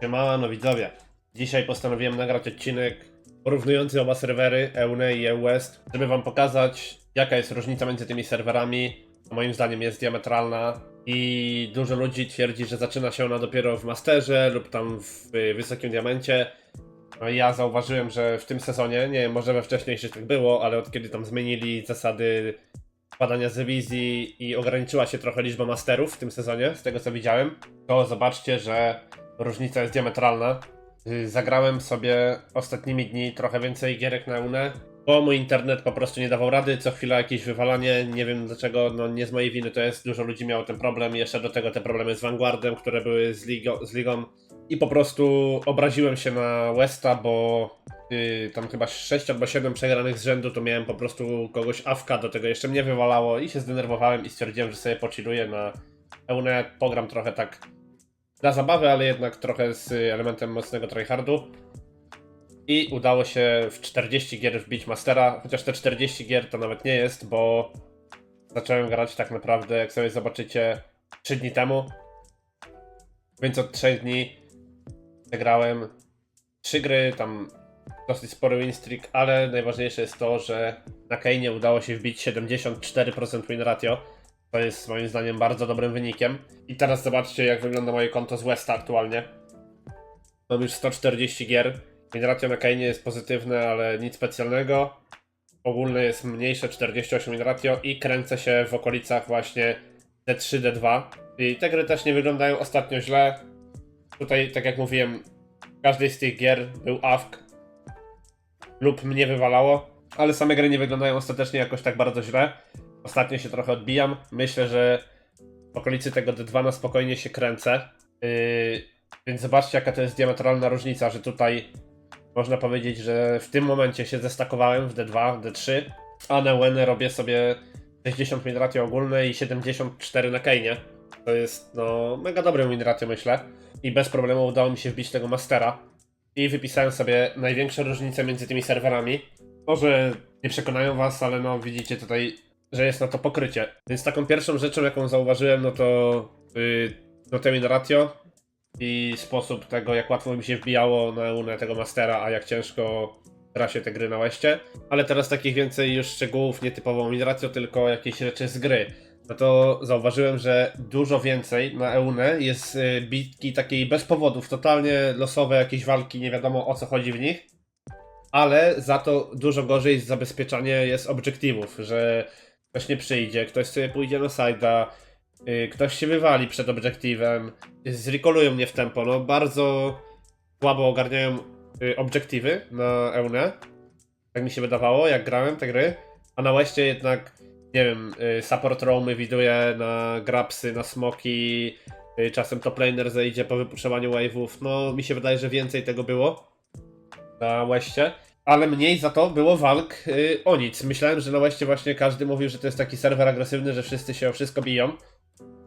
Siemano widzowie. Dzisiaj postanowiłem nagrać odcinek porównujący oba serwery, EUNE i EUWest, żeby wam pokazać jaka jest różnica między tymi serwerami. Moim zdaniem jest diametralna i dużo ludzi twierdzi, że zaczyna się ona dopiero w Masterze lub tam w y, wysokim diamencie. No ja zauważyłem, że w tym sezonie, nie wiem, może we wcześniejszych tak było, ale od kiedy tam zmienili zasady badania z wizji i ograniczyła się trochę liczba masterów w tym sezonie, z tego co widziałem, to zobaczcie, że różnica jest diametralna. Y, Zagrałem sobie ostatnimi dni trochę więcej gierek na UNE, bo mój internet po prostu nie dawał rady, co chwila jakieś wywalanie, nie wiem dlaczego, no nie z mojej winy to jest, dużo ludzi miało ten problem. Jeszcze do tego te problemy z Vanguardem, które były z, ligo, z ligą. I po prostu obraziłem się na Westa, bo y, tam chyba 6 albo 7 przegranych z rzędu, to miałem po prostu kogoś awka, do tego jeszcze mnie wywalało i się zdenerwowałem i stwierdziłem, że sobie pochilluję na Eune, pogram trochę tak dla zabawy, ale jednak trochę z elementem mocnego tryhardu. I udało się w 40 gier wbić Mastera, chociaż te 40 gier to nawet nie jest, bo zacząłem grać tak naprawdę, jak sobie zobaczycie, 3 dni temu. Więc od 3 dni zagrałem 3 gry, tam dosyć spory win streak, ale najważniejsze jest to, że na Kane udało się wbić 74% win ratio. To jest moim zdaniem bardzo dobrym wynikiem. I teraz zobaczcie, jak wygląda moje konto z Westa aktualnie. Mam już 140 gier. Win ratio na Kane jest pozytywne, ale nic specjalnego. Ogólne jest mniejsze, 48 win ratio i kręcę się w okolicach właśnie D3, D2. I te gry też nie wyglądają ostatnio źle. Tutaj, tak jak mówiłem, w każdej z tych gier był AFK lub mnie wywalało, ale same gry nie wyglądają ostatecznie jakoś tak bardzo źle. Ostatnio się trochę odbijam. Myślę, że w okolicy tego D2 na spokojnie się kręcę. Yy, więc zobaczcie, jaka to jest diametralna różnica, że tutaj można powiedzieć, że w tym momencie się zestakowałem w D2, D3, a na UN robię sobie 60 win ogólne i 74 na Kane. To jest no mega dobry win myślę. I bez problemu udało mi się wbić tego mastera. I wypisałem sobie największe różnice między tymi serwerami. Może nie przekonają was, ale no widzicie tutaj, że jest na to pokrycie. Więc taką pierwszą rzeczą, jaką zauważyłem, no to yy, no te win ratio i sposób tego, jak łatwo mi się wbijało na unę tego mastera, a jak ciężko gra się te gry na łeście. Ale teraz takich więcej już szczegółów, nie typowo win ratio, tylko jakieś rzeczy z gry. No to zauważyłem, że dużo więcej na EUNE jest y, bitki takiej bez powodów, totalnie losowe jakieś walki, nie wiadomo o co chodzi w nich. Ale za to dużo gorzej zabezpieczanie jest obiektywów, że ktoś nie przyjdzie, ktoś sobie pójdzie na sajda, y, ktoś się wywali przed obiektywem, zrekolują mnie w tempo, no bardzo słabo ogarniają y, obiektywy na EUNE. Tak mi się wydawało, jak grałem te gry. A na Westie jednak, nie wiem, y, support roamy widuje na grapsy, na smoki, y, czasem top laner zejdzie po wypuszczowaniu wave'ów. No, mi się wydaje, że więcej tego było na Westie. Ale mniej za to było walk y, o nic. Myślałem, że na Westie właśnie każdy mówił, że to jest taki serwer agresywny, że wszyscy się o wszystko biją.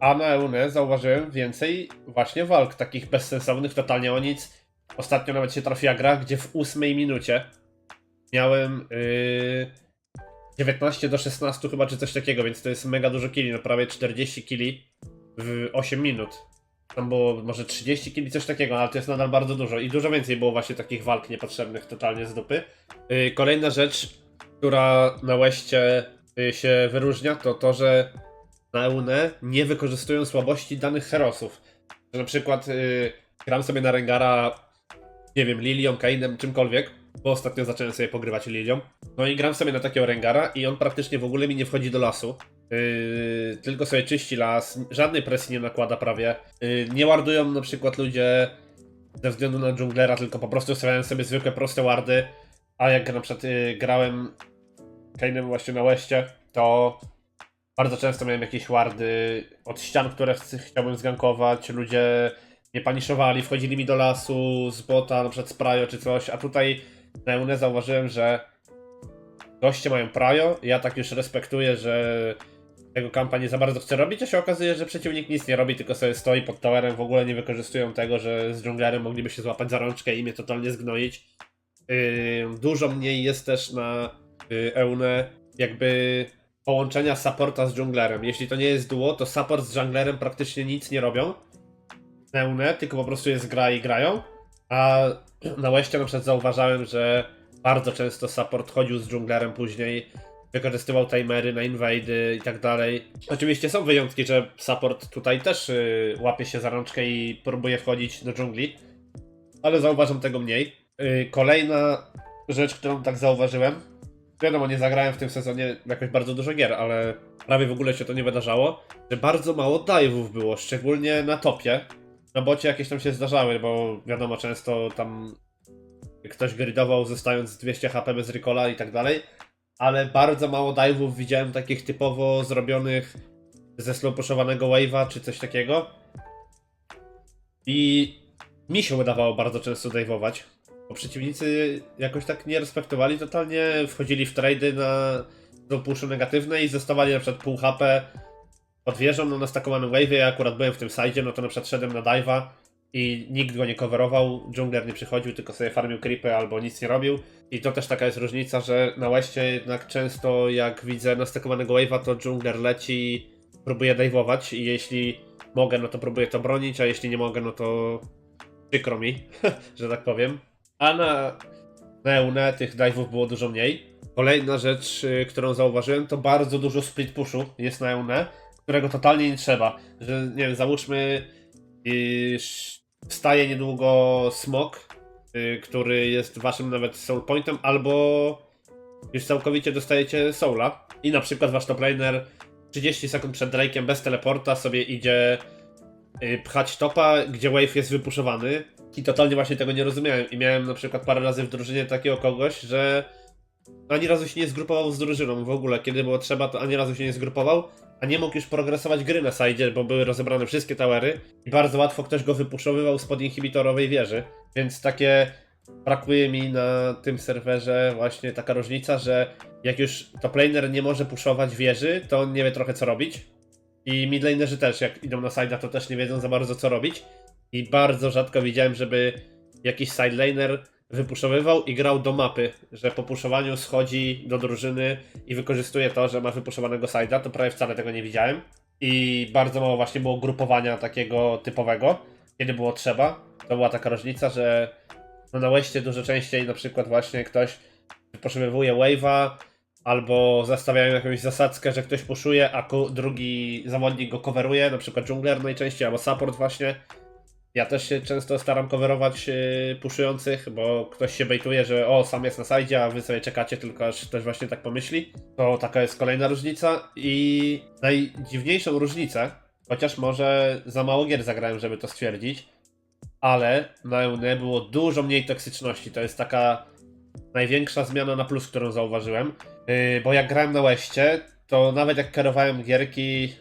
A na EUNE zauważyłem więcej właśnie walk, takich bezsensownych, totalnie o nic. Ostatnio nawet się trafiła gra, gdzie w ósmej minucie miałem yy, 19 do 16 chyba, czy coś takiego, więc to jest mega dużo killi, no prawie 40 killi w 8 minut. Tam było może 30 killi, coś takiego, ale to jest nadal bardzo dużo. I dużo więcej było właśnie takich walk niepotrzebnych totalnie z dupy. Yy, kolejna rzecz, która na Westie yy, się wyróżnia, to to, że na EUNE nie wykorzystują słabości danych herosów. Na przykład yy, gram sobie na Rengara, nie wiem, Lilią, Kainem, czymkolwiek, bo ostatnio zacząłem sobie pogrywać Lilią. No i gram sobie na takiego Rengara i on praktycznie w ogóle mi nie wchodzi do lasu. Yy, tylko sobie czyści las, żadnej presji nie nakłada prawie. Yy, nie wardują na przykład ludzie ze względu na dżunglera, tylko po prostu stawiają sobie zwykłe proste wardy. A jak na przykład yy, grałem Kainem właśnie na Westie, to bardzo często miałem jakieś wardy od ścian, które chc- chciałbym zgankować. Ludzie nie paniszowali, wchodzili mi do lasu z bota, na przykład z prajo czy coś, a tutaj na Eune zauważyłem, że goście mają prajo, ja tak już respektuję, że tego kampa nie za bardzo chcę robić, a się okazuje, że przeciwnik nic nie robi, tylko sobie stoi pod towerem, w ogóle nie wykorzystują tego, że z dżunglerem mogliby się złapać za rączkę i mnie totalnie zgnoić. Dużo mniej jest też na yy, Eune jakby połączenia supporta z dżunglerem. Jeśli to nie jest duo, to support z junglerem praktycznie nic nie robią. neune, tylko po prostu jest gra i grają. A na Westie na przykład zauważałem, że bardzo często support chodził z dżunglerem później, wykorzystywał timery na inwady i tak dalej. Oczywiście są wyjątki, że support tutaj też y, łapie się za rączkę i próbuje wchodzić do dżungli, ale zauważam tego mniej. Y, kolejna rzecz, którą tak zauważyłem, wiadomo, nie zagrałem w tym sezonie jakoś bardzo dużo gier, ale prawie w ogóle się to nie wydarzało, że bardzo mało dive'ów było, szczególnie na topie. Na bocie jakieś tam się zdarzały, bo wiadomo, często tam ktoś gridował zostając z 200 HP bez recola i tak dalej, ale bardzo mało dive'ów widziałem takich typowo zrobionych ze slow pushowanego wave'a czy coś takiego. I mi się udawało bardzo często dive'ować, bo przeciwnicy jakoś tak nie respektowali totalnie, wchodzili w trady na slow pushu negatywne i zostawali na przykład pół HP pod wieżą na nastakowanym wave'ie, ja akurat byłem w tym sidzie, no to na przykład szedłem na dive'a i nikt go nie coverował, jungler nie przychodził, tylko sobie farmił creepy albo nic nie robił. I to też taka jest różnica, że na Westie jednak często jak widzę nastakowanego wave'a, to jungler leci, próbuje dive'ować i jeśli mogę, no to próbuję to bronić, a jeśli nie mogę, no to przykro mi, że tak powiem. A na Neune tych dive'ów było dużo mniej. Kolejna rzecz, y, którą zauważyłem, to bardzo dużo split pushu jest na Eune, którego totalnie nie trzeba. Że nie wiem, załóżmy, wstaje niedługo smok, y, który jest waszym nawet soul pointem, albo już całkowicie dostajecie soula. I na przykład wasz top laner 30 sekund przed Drake'em bez teleporta sobie idzie y, pchać topa, gdzie wave jest wypuszowany. I totalnie właśnie tego nie rozumiałem i miałem na przykład parę razy w drużynie takiego kogoś, że ani razu się nie zgrupował z drużyną w ogóle, kiedy było trzeba, to ani razu się nie zgrupował, a nie mógł już progresować gry na sajdzie, bo były rozebrane wszystkie towery i bardzo łatwo ktoś go wypuszowywał spod inhibitorowej wieży, więc takie brakuje mi na tym serwerze właśnie taka różnica, że jak już top laner nie może puszować wieży, to on nie wie trochę co robić. I midlanerzy też jak idą na side'a to też nie wiedzą za bardzo co robić. I bardzo rzadko widziałem, żeby jakiś sidelaner wypuszowywał i grał do mapy, że po puszowaniu schodzi do drużyny i wykorzystuje to, że ma wypuszowanego side'a, to prawie wcale tego nie widziałem. I bardzo mało właśnie było grupowania takiego typowego, kiedy było trzeba. To była taka różnica, że no na Westie dużo częściej na przykład właśnie ktoś wyposzowywuje wave'a, albo zastawiają jakąś zasadzkę, że ktoś puszuje, a drugi zawodnik go coveruje, na przykład jungler najczęściej, albo support właśnie. Ja też się często staram coverować yy, puszujących, bo ktoś się bejtuje, że o, sam jest na sajdzie, a wy sobie czekacie tylko aż ktoś właśnie tak pomyśli. To taka jest kolejna różnica i najdziwniejszą różnicę, chociaż może za mało gier zagrałem, żeby to stwierdzić, ale na Eune było dużo mniej toksyczności. To jest taka największa zmiana na plus, którą zauważyłem. Yy, bo jak grałem na Westie, to nawet jak kierowałem gierki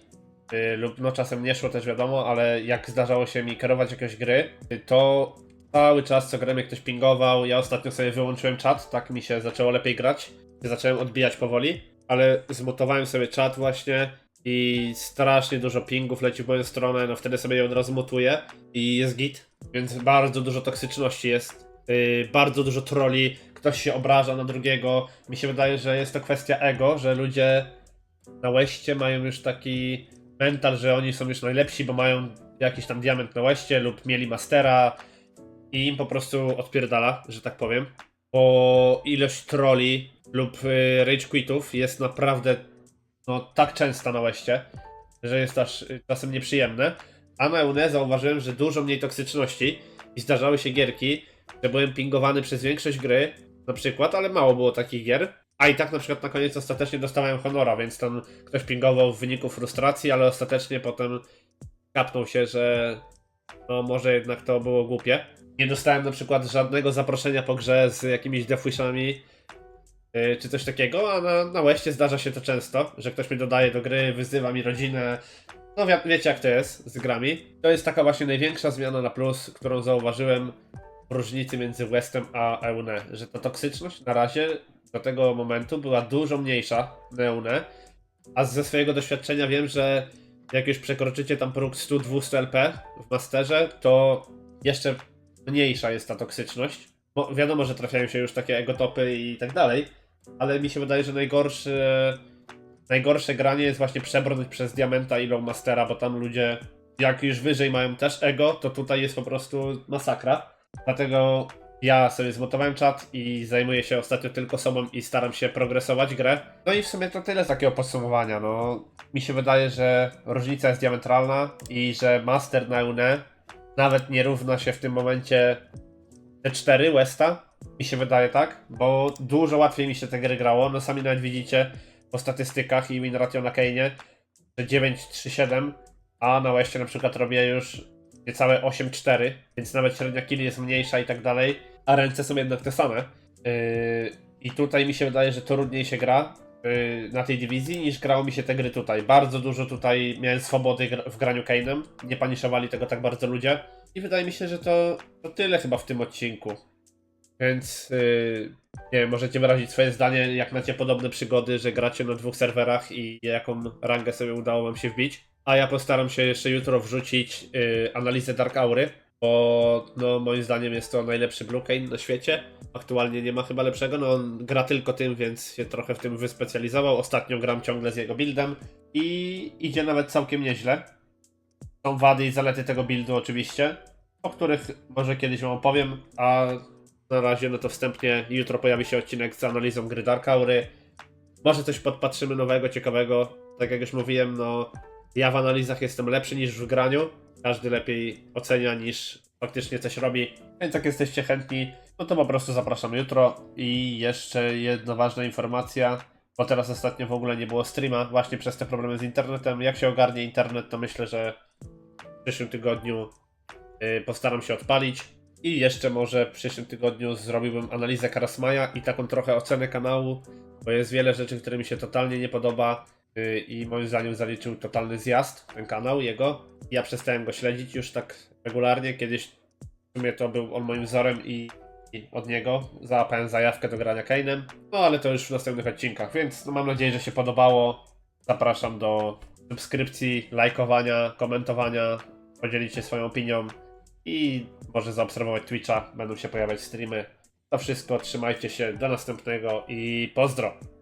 lub no czasem nie szło też wiadomo, ale jak zdarzało się mi kierować jakieś gry, yy, to cały czas co grałem jak ktoś pingował, ja ostatnio sobie wyłączyłem czat, tak mi się zaczęło lepiej grać, zacząłem odbijać powoli, ale zmutowałem sobie czat właśnie i strasznie dużo pingów leci w moją stronę, no wtedy sobie je od razu mutuję i jest git, więc bardzo dużo toksyczności jest, yy, bardzo dużo troli, ktoś się obraża na drugiego, mi się wydaje, że jest to kwestia ego, że ludzie na Westie mają już taki mental, że oni są już najlepsi, bo mają jakiś tam diament na Westie lub mieli mastera i im po prostu odpierdala, że tak powiem. Bo ilość troli lub y, rage quitów jest naprawdę no, tak częsta na Westie, że jest aż y, czasem nieprzyjemne. A na EUNE zauważyłem, że dużo mniej toksyczności i zdarzały się gierki, że byłem pingowany przez większość gry, na przykład, ale mało było takich gier. A i tak na przykład na koniec ostatecznie dostałem honora, więc tam ktoś pingował w wyniku frustracji, ale ostatecznie potem kapnął się, że no może jednak to było głupie. Nie dostałem na przykład żadnego zaproszenia po grze z jakimiś defushami yy, czy coś takiego, a na, na Westie zdarza się to często, że ktoś mnie dodaje do gry, wyzywa mi rodzinę. No wi- wiecie jak to jest z grami. To jest taka właśnie największa zmiana na plus, którą zauważyłem w różnicy między Westem a EUNE, że ta toksyczność na razie do tego momentu była dużo mniejsza na EUNE, a ze swojego doświadczenia wiem, że jak już przekroczycie tam próg 100-200 LP w Masterze, to jeszcze mniejsza jest ta toksyczność. Bo wiadomo, że trafiają się już takie egotopy i tak dalej, ale mi się wydaje, że najgorsze, najgorsze granie jest właśnie przebrnąć przez Diamenta i Mastera, bo tam ludzie jak już wyżej mają też ego, to tutaj jest po prostu masakra. Dlatego ja sobie zmontowałem czat i zajmuję się ostatnio tylko sobą i staram się progresować grę. No i w sumie to tyle z takiego podsumowania. No, mi się wydaje, że różnica jest diametralna i że Master na UNE nawet nie równa się w tym momencie T4 Westa. Mi się wydaje tak, bo dużo łatwiej mi się te gry grało. No sami nawet widzicie po statystykach i win ratio na Kane'ie, że 9-3-7, a na Westie na przykład robię już niecałe 8-4, więc nawet średnia kill jest mniejsza i tak dalej, a ręce są jednak te same. Yy, I tutaj mi się wydaje, że trudniej się gra yy, na tej dywizji niż grało mi się te gry tutaj. Bardzo dużo tutaj miałem swobody w graniu Kane'em, nie paniszowali tego tak bardzo ludzie. I wydaje mi się, że to, to tyle chyba w tym odcinku. Więc yy, nie wiem, możecie wyrazić swoje zdanie, jak macie podobne przygody, że gracie na dwóch serwerach i jaką rangę sobie udało wam się wbić. A ja postaram się jeszcze jutro wrzucić yy, analizę Dark Aury, bo no, moim zdaniem jest to najlepszy Blue Cane na świecie. Aktualnie nie ma chyba lepszego, no on gra tylko tym, więc się trochę w tym wyspecjalizował. Ostatnio gram ciągle z jego buildem i idzie nawet całkiem nieźle. Są wady i zalety tego buildu oczywiście, o których może kiedyś wam opowiem, a na razie no to wstępnie jutro pojawi się odcinek z analizą gry Dark Aury. Może coś podpatrzymy nowego, ciekawego. Tak jak już mówiłem, no ja w analizach jestem lepszy niż w graniu. Każdy lepiej ocenia niż faktycznie coś robi. Więc jak jesteście chętni, no to po prostu zapraszam jutro. I jeszcze jedna ważna informacja, bo teraz ostatnio w ogóle nie było streama, właśnie przez te problemy z internetem. Jak się ogarnie internet, to myślę, że w przyszłym tygodniu yy, postaram się odpalić. I jeszcze może w przyszłym tygodniu zrobiłbym analizę Karasmaja i taką trochę ocenę kanału, bo jest wiele rzeczy, które mi się totalnie nie podoba i moim zdaniem zaliczył totalny zjazd ten kanał jego. Ja przestałem go śledzić już tak regularnie, kiedyś w sumie to był on moim wzorem i, i od niego załapałem zajawkę do grania Kane'em, no ale to już w następnych odcinkach, więc no, mam nadzieję, że się podobało. Zapraszam do subskrypcji, lajkowania, komentowania, podzielić się swoją opinią i może zaobserwować Twitcha, będą się pojawiać streamy. To wszystko, trzymajcie się, do następnego i pozdro!